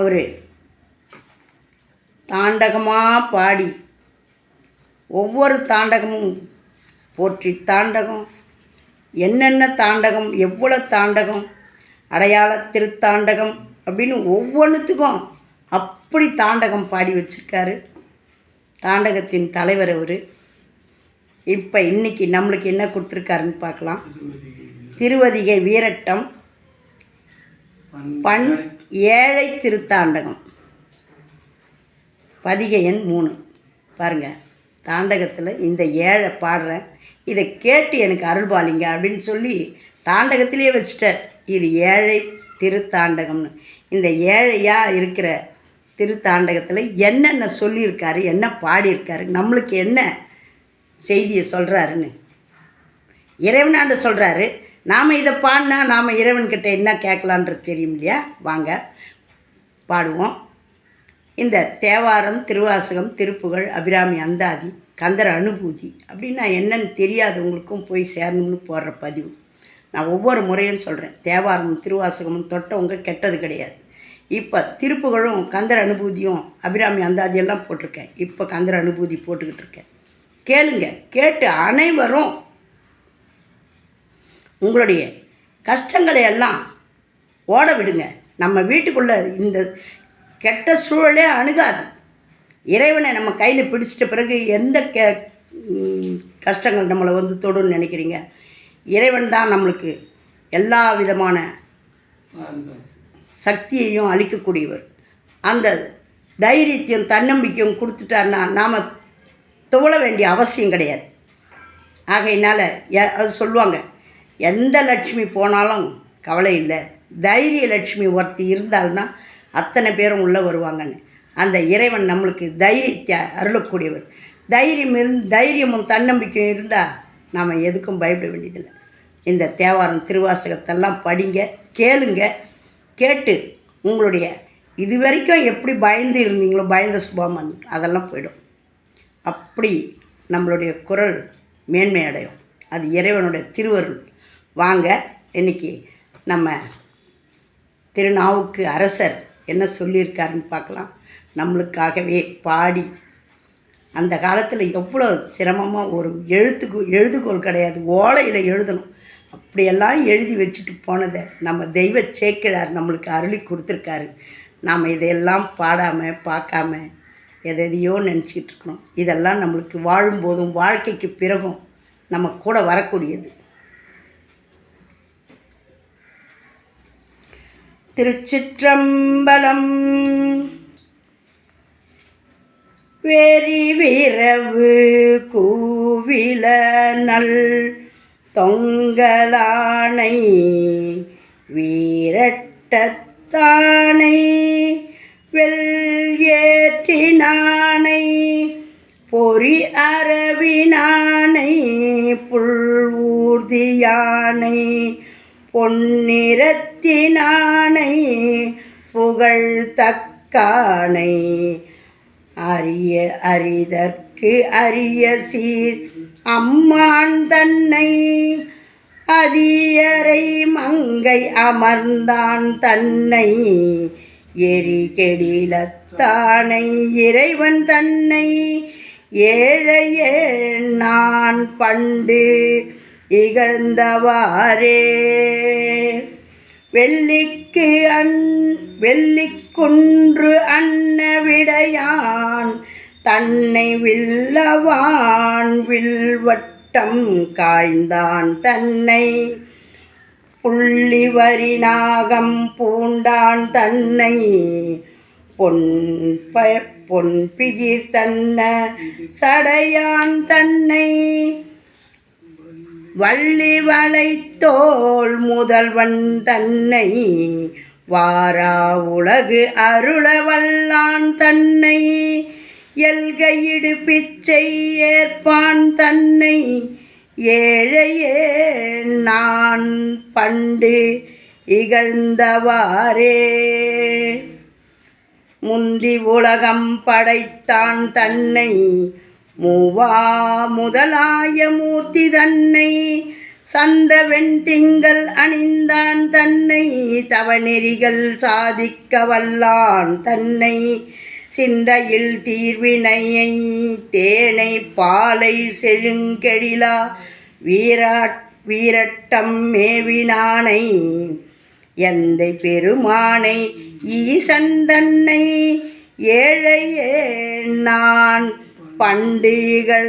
அவர். தாண்டகமாக பாடி ஒவ்வொரு தாண்டகமும் போற்றி தாண்டகம். என்னென்ன தாண்டகம் எவ்வளோ தாண்டகம் அடையாள திருத்தாண்டகம் அப்படின்னு ஒவ்வொன்றுத்துக்கும் அப்படி தாண்டகம் பாடி வச்சிருக்காரு. தாண்டகத்தின் தலைவர் அவர். இப்போ இன்னைக்கு நம்மளுக்கு என்ன கொடுத்துருக்காருன்னு பார்க்கலாம். திருவதிகை வீரட்டம். பண் ஏழை திருத்தாண்டகம். பதிகை எண் மூணு. பாருங்க தாண்டகத்தில் இந்த ஏழை பாடுறேன். இதை கேட்டு எனக்கு அருள்பாலிங்க அப்படின்னு சொல்லி தாண்டகத்திலே வச்சுட்டார். இது ஏழை திருத்தாண்டகம்னு. இந்த ஏழையாக இருக்கிற திருத்தாண்டகத்தில் என்னென்ன சொல்லியிருக்காரு என்ன பாடியிருக்காரு நம்மளுக்கு என்ன செய்தியை சொல்கிறாருன்னு இறைவனாண்ட சொல்கிறாரு நாம் இதை பாடினா நாம் இறைவன்கிட்ட என்ன கேட்கலான்றது தெரியும் இல்லையா? வாங்க பாடுவோம். இந்த தேவாரம் திருவாசகம் திருப்புகழ் அபிராமி அந்தாதி கந்தர அனுபூதி அப்படின்னா என்னன்னு தெரியாதவங்களுக்கும் போய் சேரணும்னு போடுற பதிவு. நான் ஒவ்வொரு முறையும் சொல்கிறேன் தேவாரமும் திருவாசகமும் தொட்டவங்க கெட்டது கிடையாது. இப்போ திருப்புகழும் கந்தர அனுபூதியும் அபிராமி அந்தாதி எல்லாம் போட்டிருக்கேன். இப்போ கந்தர அனுபூதி போட்டுக்கிட்டு இருக்கேன். கேளுங்க கேட்டு அனைவரும் உங்களுடைய கஷ்டங்களை எல்லாம் ஓட விடுங்க. நம்ம வீட்டுக்குள்ளே இந்த கெட்ட சூழலே அணுகாது. இறைவனை நம்ம கையில் பிடிச்சிட்ட பிறகு எந்த கே கஷ்டங்கள் நம்மளை வந்து தொடுன்னு நினைக்கிறீங்க? இறைவன் தான் நம்மளுக்கு எல்லா விதமான சக்தியையும் அளிக்கக்கூடியவர். அந்த தைரியத்தையும் தன்னம்பிக்கையும் கொடுத்துட்டாருன்னா நாம் துவள வேண்டிய அவசியம் கிடையாது. ஆகையினால் எ- அது சொல்லுவாங்க எந்த லட்சுமி போனாலும் கவலை இல்லை. தைரிய லட்சுமி ஒருத்தி இருந்தால்தான் அத்தனை பேரும் உள்ளே வருவாங்கன்னு. அந்த இறைவன் நம்மளுக்கு தைரியத்தை அருளக்கூடியவர். தைரியம் இருந் தைரியமும் தன்னம்பிக்கையும் இருந்தால் நாம் எதுக்கும் பயப்பட வேண்டியதில்லை. இந்த தேவாரம் திருவாசகத்தெல்லாம் படிங்க கேளுங்க கேட்டு உங்களுடைய இது வரைக்கும் எப்படி பயந்து இருந்தீங்களோ பயந்த சுபாவம் அதெல்லாம் போயிடும். அப்படி நம்மளுடைய குரல் மேன்மை அடையும். அது இறைவனுடைய திருவருள். வாங்க இன்னைக்கு நம்ம திருநாவுக்கு அரசர் என்ன சொல்லியிருக்காருன்னு பார்க்கலாம். நம்மளுக்காகவே பாடி அந்த காலத்தில் எவ்வளோ சிரமமாக ஒரு எழுத்துக்கு எழுதுகோள் கிடையாது ஓலையில் எழுதணும். அப்படியெல்லாம் எழுதி வச்சுட்டு போனதை நம்ம தெய்வ சேக்கிழார் நம்மளுக்கு அருளி கொடுத்துருக்காரு. நாம் இதையெல்லாம் பாடாமல் பார்க்காம எதையோ நினச்சிக்கிட்டு இருக்கணும். இதெல்லாம் நம்மளுக்கு வாழும்போதும் வாழ்க்கைக்கு பிறகும் நம்ம கூட வரக்கூடியது. திருச்சிற்றம்பலம். வெறி விரவு கூவில நல் தொங்கலானை வீரட்டத்தானை வெள்ஏற்றினானை பொறி அரவினானை புல்வூர்தியானை பொன்னிறத்தினானை புகழ் தக்கானை அரிய அரிதற்கு அரிய சீர். அம்மான் தன்னை அதியரை மங்கை அமர்ந்தான் தன்னை எரிகெடிலத்தானை இறைவன் தன்னை ஏழையே நான் பண்டு இகழ்ந்தவாரே வெள்ளிக்கு அன் வெள்ளிக்குன்று அன்ன விடையான் தன்னை வில்லவான் வில்வட்டம் காய்ந்தான் தன்னை. புள்ளிவரி நாகம் பூண்டான் தன்னை பொன் ப பொன் பிகிர் தன்ன சடையான் தன்னை. வள்ளி வளைத்தோள் முதல்வன் தன்னை வாரா உலகு அருள வல்லான் தன்னை. எல்கையிடு பிச்சை ஏற்பான் தன்னை. ஏழையே நான் பண்டு இகழ்ந்தவாரே முந்தி உலகம் படைத்தான் தன்னை மூவா முதலாய மூர்த்தி தன்னை சந்த வெண்திங்கள் அணிந்தான் தன்னை தவநெறிகள் சாதிக்க வல்லான் தன்னை சிந்தையில் தீர்வினையை தேனை பாலை செழுங்கெழிலா வீராட் வீரட்டம் மேவினானை எந்தை பெருமானை ஈசன் தன்னை ஏழையே நான் பண்டிகழ்ந்தவாறே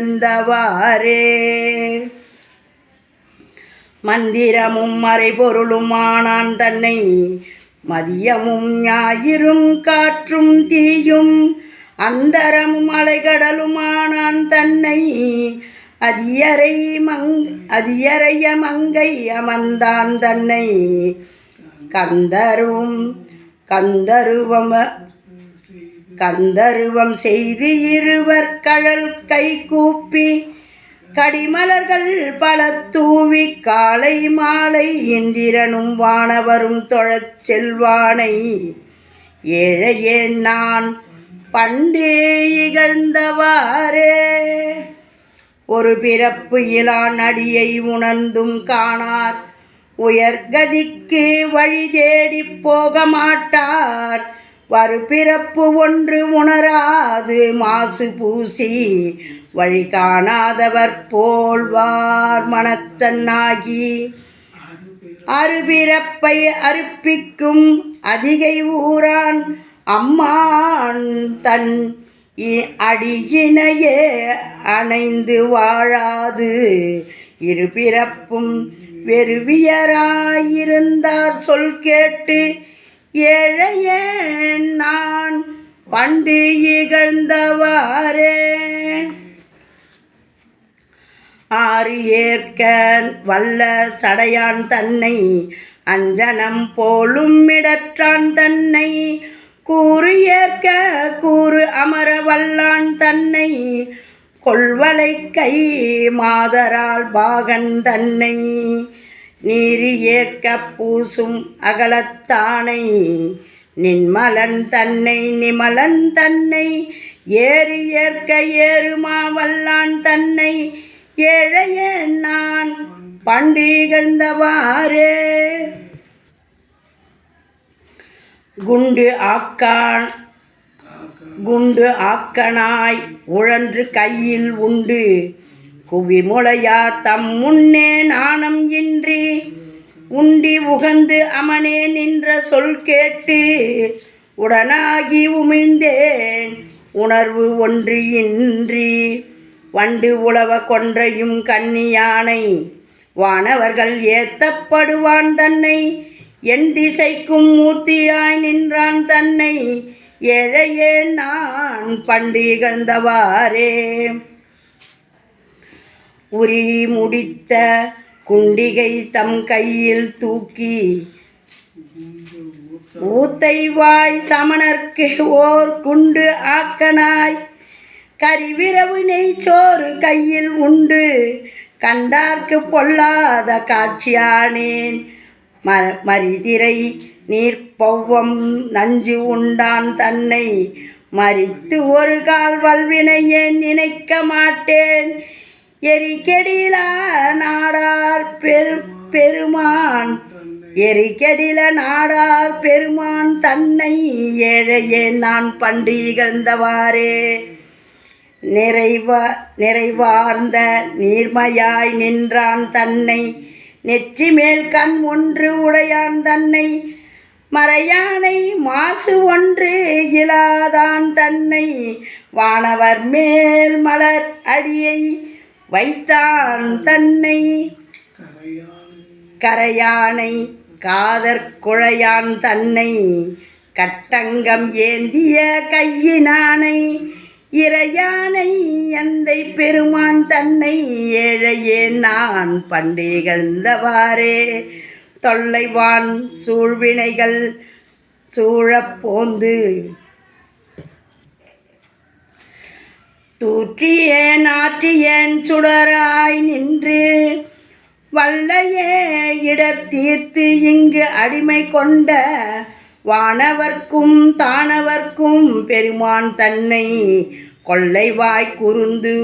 மந்திரமும் மறைபொருளுமானான் தன்னை மதியமும் ஞாயிறும் காற்றும் தீயும் அந்தரமும் அலைகடலுமானான் தன்னை அதியரை மங் அதியரைய மங்கை அமர்ந்தான் தன்னை. கந்தரும் கந்தருவம கந்தருவம் செய்து இருவர் கழல் கை கூப்பி கடிமலர்கள் பல தூவி காலை மாலை இந்திரனும் வானவரும் தொழச் செல்வானை. ஏழையே நான்? பண்டே இகழ்ந்தவாறே. ஒரு பிறப்பு இலான் அடியை உணர்ந்தும் காணார். உயர்கதிக்கு வழி தேடிப் போக மாட்டார் வரு பிறப்பு ஒன்று உணராது மாசு பூசி வழி காணாதவர் போல்வார் மனத்தன்னாகி. அருபிறப்பை அறுப்பிக்கும் அதிகை ஊரான் அம்மான் தன் இ- அடியினையே அணைந்து வாழாது. இருபிறப்பும் வெறுவியராயிருந்தார் சொல் கேட்டு ஏழையே நான். பண்டு இகழ்ந்தவாறே. ஆறு ஏற்க வல்ல சடையான் தன்னை. அஞ்சனம் போலும் இடற்றான் தன்னை. கூறு ஏற்க கூறு அமர வல்லான் தன்னை. கொள்வலை கை மாதரால் பாகன் தன்னை. நீரி ஏற்க பூசும் அகலத்தானை நின்மலன் தன்னை நிமலன் தன்னை ஏறு ஏற்க ஏறுமாவல்லான் தன்னை ஏழைய நான் பண்டிகழ்ந்தவாறே குண்டு ஆக்கான் குண்டு ஆக்கனாய் உழன்று கையில் உண்டு. குவிமுளையார் தம் முன்னே நாணம் இன்றி உண்டி உகந்து அமனே நின்ற சொல் கேட்டு உடனாகி உமிழ்ந்தேன். உணர்வு ஒன்று இன்றி வண்டு உழவ கொன்றையும் கன்னியானை. வானவர்கள் ஏத்தப்படுவான் தன்னை. என் திசைக்கும் மூர்த்தியாய் நின்றான் தன்னை. ஏழையே நான் பண்டிகழ்ந்தவாறே. உரி முடித்த குண்டிகை தம் கையில் தூக்கி ஊத்தை வாய் சமணர்க்கு ஓர் குண்டு ஆக்கனாய். கரிவிரவு நெய்ச்சோறு கையில் உண்டு கண்டார்க்கு பொல்லாத காட்சியானேன். ம மரிதிரை நீர்ப்பௌவம் நஞ்சு உண்டான் தன்னை மரித்து ஒரு கால் வல்வினையே நினைக்க மாட்டேன். எரிக்கெடில நாடார் பெரு பெருமான். எரிக்கெடில நாடார் பெருமான் தன்னை ஏழையே நான் பண்டிகழ்ந்தவாறே. நிறைவா நிறைவார்ந்த நீர்மையாய் நின்றான் தன்னை. நெற்றி மேல் கண் ஒன்று உடையான் தன்னை. மறையானை மாசு ஒன்று இலாதான் தன்னை. வானவர் மேல் மலர் அடியை வைத்தான் தன்னை. கரையானை காதற் குழையான் தன்னை. கட்டங்கம் ஏந்திய கையினானை. இறையானை எந்தை பெருமான் தன்னை. ஏழையே நான் பண்டிகழ்ந்தவாறே தொல்லைவான் சூழ்வினைகள் சூழப் தூற்றிய தூற்றியேன் சுடராய் நின்று வல்லையே இடர் தீர்த்து இங்கு அடிமை கொண்ட வானவர்க்கும் தானவர்க்கும் பெருமான் தன்னை கொள்ளைவாய் குருந்து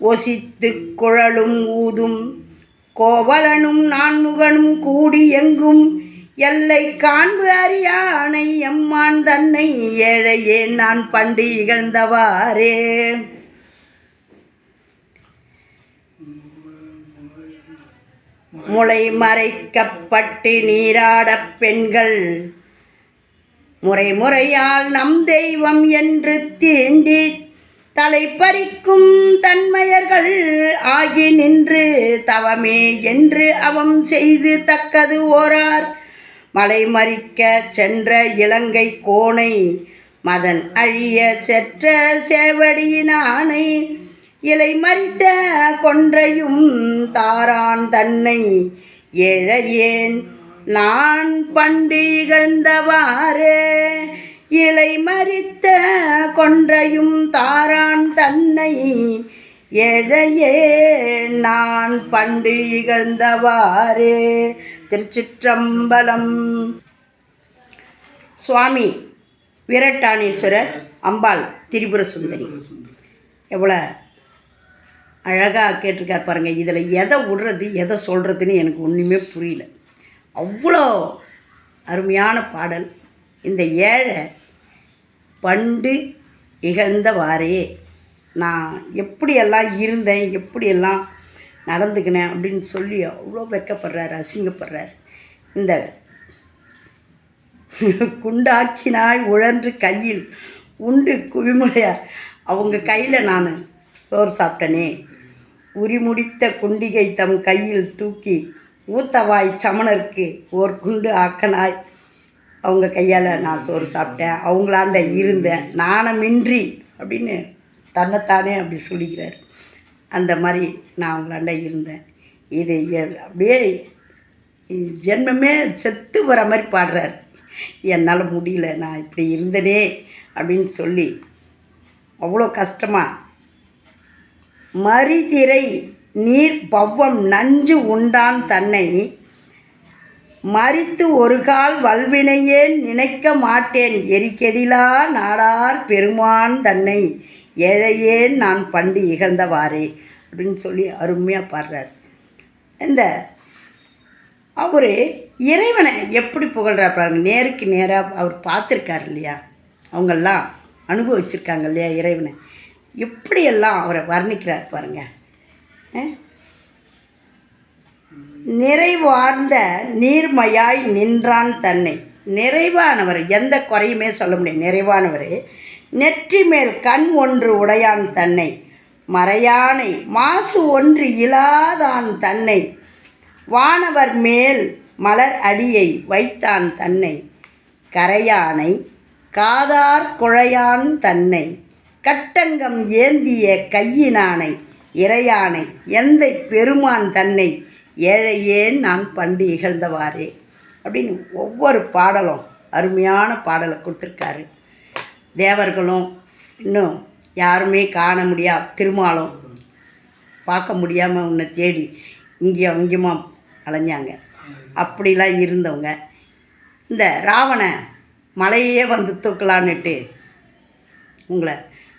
ஒசித்து குழலும் ஊதும் கோவலனும் நான்முகனும் கூடி எங்கும் எல்லை காண்பு அறியானை எம்மான் தன்னை ஏழையே நான் பண்டு இகழ்ந்தவாறே. முளை மறைக்கப்பட்டு நீராடப் பெண்கள் முறை முறையால் நம் தெய்வம் என்று தீண்டி தலை பறிக்கும் தன்மையர்கள் ஆகி நின்று தவமே என்று அவம் செய்து தக்கது ஓரார். மலைமறிக்க சென்ற இலங்கை கோணை மதன் அழிய செற்ற சேவடியினானை இலை மறித்த கொன்றையும் தாரான் தன்னை எழையேன் நான் பண்டிகழ்ந்தவாறே இலை மறித்த கொன்றையும் தாரான் தன்னை ஏழையே நான் பண்டு இகழ்ந்தவாறே. திருச்சிற்றம்பலம். சுவாமி வீரட்டானீஸ்வரர் அம்பாள் திரிபுர சுந்தரி எவ்வளோ அழகாக கேட்டிருக்கார் பாருங்கள் இதில் எதை விடுறது எதை சொல்கிறதுன்னு எனக்கு ஒன்றுமே புரியல. அவ்வளோ அருமையான பாடல். இந்த ஏழை பண்டு இகழ்ந்தவாறே. நான் எப்படியெல்லாம் இருந்தேன் எப்படியெல்லாம் நடந்துக்கினேன் அப்படின்னு சொல்லி அவ்வளோ வெக்கப்படுறாரு அசிங்கப்படுறாரு. இந்த குண்டாக்கினாய் உழன்று கையில் உண்டு குவிமுலையார். அவங்க கையில் நான் சோறு சாப்பிட்டனே. உரிமுடித்த குண்டிகை தம் கையில் தூக்கி ஊத்தவாய் சமணருக்கு ஓர் குண்டு ஆக்கனாய். அவங்க கையால் நான் சோறு சாப்பிட்டேன். அவங்களாண்ட இருந்தேன். நாணமின்றி அப்படின்னு தன்னைத்தானே அப்படி சொல்லிக்கிறார். அந்த மாதிரி நான் அவங்களாண்ட இருந்தேன். இது அப்படியே ஜென்மமே செத்து வர மாதிரி பாடுறார். என்னால் முடியல நான் இப்படி இருந்தனே அப்படின்னு சொல்லி அவ்வளோ கஷ்டமாக மரிதிரை நீர் பவ்வம் நஞ்சு உண்டான் தன்னை மறித்து ஒரு கால் வல்வினையே நினைக்க மாட்டேன். எரிக்கெடிலா நாடார் பெருமான் தன்னை எதையே நான் பண்டு இகழ்ந்தவாறே அப்படின்னு சொல்லி அருமையாக பாடுறார். இந்த அவர் இறைவனை எப்படி புகழ்றார் பாருங்க. நேருக்கு நேராக அவர் பார்த்துருக்கார் இல்லையா? அவங்கெல்லாம் அனுபவிச்சிருக்காங்க இல்லையா இறைவனை? எப்படியெல்லாம் அவரை வர்ணிக்கிறார் பாருங்க. நிறைவார்ந்த நீர்மையாய் நின்றான் தன்னை. நிறைவானவர் எந்த குறையுமே சொல்ல முடியாது. நிறைவானவர் நெற்றி மேல் கண் ஒன்று உடையான் தன்னை. மறையானை மாசு ஒன்று இலாதான் தன்னை. வானவர் மேல் மலர் அடியை வைத்தான் தன்னை. கரையானை காதார் குழையான் தன்னை. கட்டங்கம் ஏந்திய கையினானை இறையானை எந்தை பெருமான் தன்னை. ஏழையேன் நான் பண்டு இகழ்ந்தவாறே அப்படின்னு ஒவ்வொரு பாடலும் அருமையான பாடலை கொடுத்துருக்காரு. தேவர்களும் இன்னும் யாருமே காண முடியா திருமாலும் பார்க்க முடியாமல் உன்னை தேடி இங்கேயும் அங்கேயுமா அலைஞ்சாங்க. அப்படிலாம் இருந்தவங்க. இந்த ராவண மலையே வந்து தூக்கலான்னுட்டு உங்களை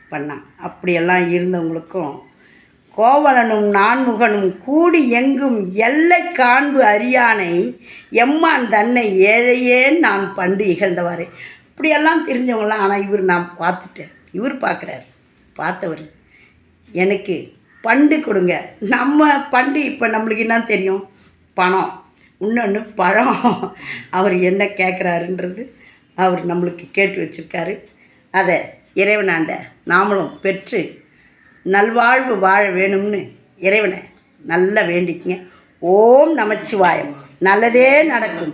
பண்ணான். அப்படியெல்லாம் இருந்தவங்களுக்கும் கோவலனும் நான்முகனும் கூடி எங்கும் எல்லை காண்பு அறியானை எம்மான் தன்னை ஏழையே நான் பண்டு இகழ்ந்தவாறு. இப்படியெல்லாம் தெரிஞ்சவங்களாம் ஆனால் இவர் நான் பார்த்துட்டேன். இவர் பார்க்குறாரு. பார்த்தவர் எனக்கு பண்டு கொடுங்க. நம்ம பண்டு இப்போ நம்மளுக்கு என்ன தெரியும்? பணம். இன்னொன்று பழம். அவர் என்ன கேட்குறாருன்றது அவர் நம்மளுக்கு கேட்டு வச்சிருக்காரு. அதை இறைவனாண்ட நாமளும் பெற்று நல்வாழ்வு வாழ வேணும்னு இறைவனை நல்லா வேண்டிக்குங்க. ஓம் நமச்சிவாயம். நல்லதே நடக்கும்.